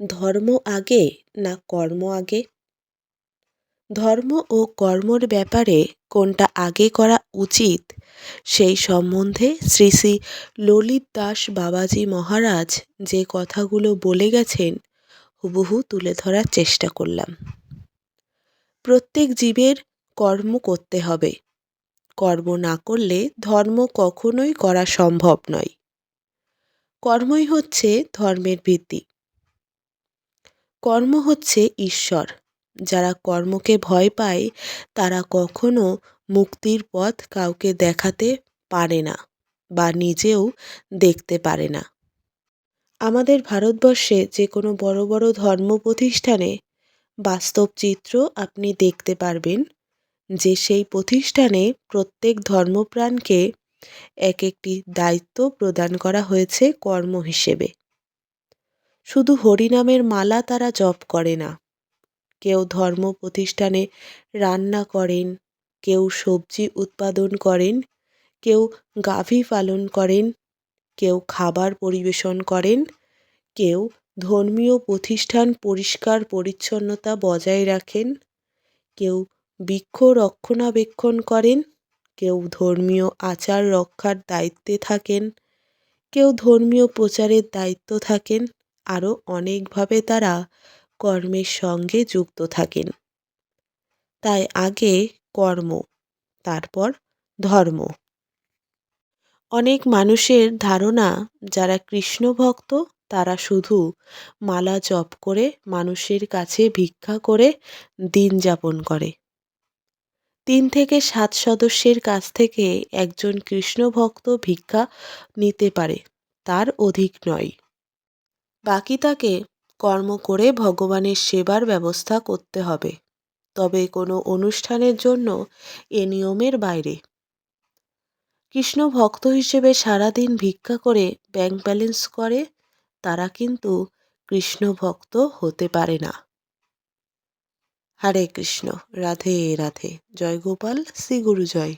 ধর্ম আগে না কর্ম আগে? ধর্ম ও কর্মর ব্যাপারে কোনটা আগে করা উচিত সেই সম্বন্ধে শ্রী শ্রী ললিত দাস বাবাজি মহারাজ যে কথাগুলো বলে গেছেন, হুবহু তুলে ধরার চেষ্টা করলাম। প্রত্যেক জীবের কর্ম করতে হবে। কর্ম না করলে ধর্ম কখনোই করা সম্ভব নয়। কর্মই হচ্ছে ধর্মের ভিত্তি। কর্ম হচ্ছে ঈশ্বর। যারা কর্মকে ভয় পায়, তারা কখনো মুক্তির পথ কাউকে দেখাতে পারে না বা নিজেও দেখতে পারে না। আমাদের ভারতবর্ষে যে কোনো বড় বড় ধর্ম প্রতিষ্ঠানে বাস্তব চিত্র আপনি দেখতে পারবেন যে সেই প্রতিষ্ঠানে প্রত্যেক ধর্মপ্রাণকে এক একটি দায়িত্ব প্রদান করা হয়েছে কর্ম হিসেবে। শুধু হরিনামের মালা তারা জপ করে না। কেউ ধর্ম প্রতিষ্ঠানে রান্না করেন, কেউ সবজি উৎপাদন করেন, কেউ গাভী পালন করেন, কেউ খাবার পরিবেশন করেন, কেউ ধর্মীয় প্রতিষ্ঠান পরিষ্কার পরিচ্ছন্নতা বজায় রাখেন, কেউ বৃক্ষ রক্ষণাবেক্ষণ করেন, কেউ ধর্মীয় আচার রক্ষার দায়িত্বে থাকেন, কেউ ধর্মীয় প্রচারের দায়িত্ব থাকেন আরও অনেকভাবে তারা কর্মের সঙ্গে যুক্ত থাকেন। তাই আগে কর্ম, তারপর ধর্ম। অনেক মানুষের ধারণা, যারা কৃষ্ণ ভক্ত, তারা শুধু মালা জপ করে মানুষের কাছে ভিক্ষা করে দিন যাপন করে। তিন থেকে সাত সদস্যের কাছ থেকে একজন কৃষ্ণ ভক্ত ভিক্ষা নিতে পারে, তার অধিক নয়। বাকি তাকে কর্ম করে ভগবানের সেবার ব্যবস্থা করতে হবে। তবে কোনো অনুষ্ঠানের জন্য এ নিয়মের বাইরে। কৃষ্ণ ভক্ত হিসেবে সারাদিন ভিক্ষা করে ব্যাংক ব্যালেন্স করে, তারা কিন্তু কৃষ্ণ ভক্ত হতে পারে না। হরে কৃষ্ণ, রাধে রাধে, জয় গোপাল, শ্রী গুরু জয়